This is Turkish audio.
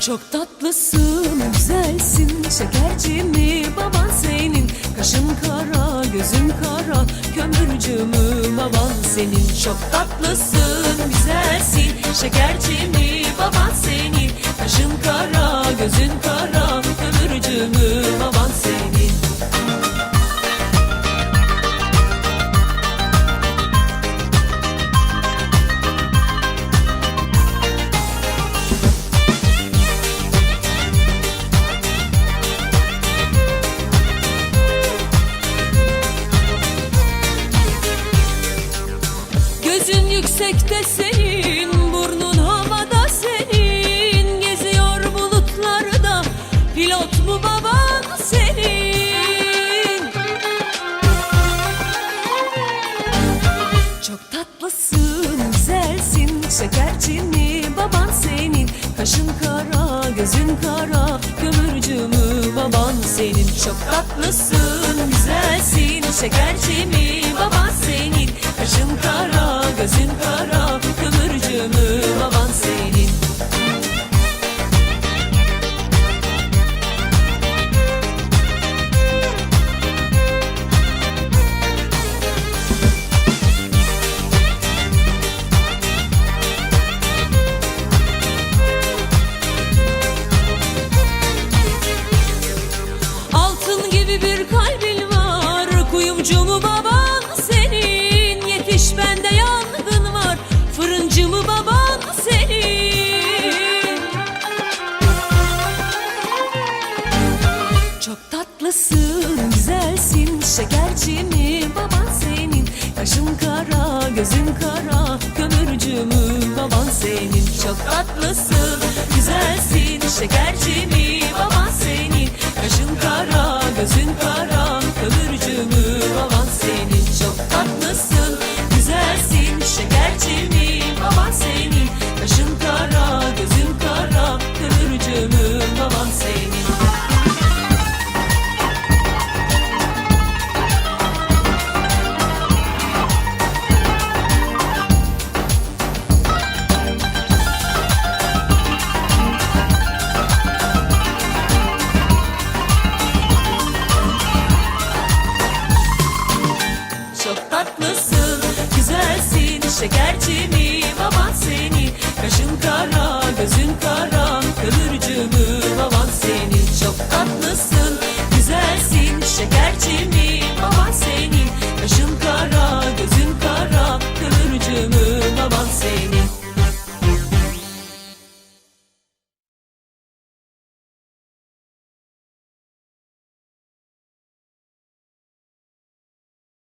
Çok tatlısın, güzelsin, şekerci baban senin? Kaşın kara, gözün kara, kömürcü mü baban senin? Çok tatlısın, güzelsin, şekerci baban senin? Kaşın kara, gözün kara, senin, burnun havada senin Geziyor bulutlarda, pilot mu baban senin? Çok tatlısın, güzelsin, şekerci mi baban senin. Kaşın kara, gözün kara, kömürcü mü baban senin? Çok tatlısın, güzelsin, şekerci mi baban senin. Kaşın kara, gözün bir kalbin var. Kuyumcu mu baban senin? Yetiş bende yangın var. Fırıncı mı baban senin? Çok tatlısın, güzelsin. Şekerci mi baban senin? Kaşın kara, gözün kara. Kömürcü mü baban senin? Çok tatlısın, güzelsin. Şekerci mi kara, tatlısın Güzelsin şekercimi baban seni. Kaşın kara gözün kara Kömürcümü baban seni. Çok tatlısın güzelsin şekercimi baban seni. Kaşın kara gözün kara Kömürcümü baban seni.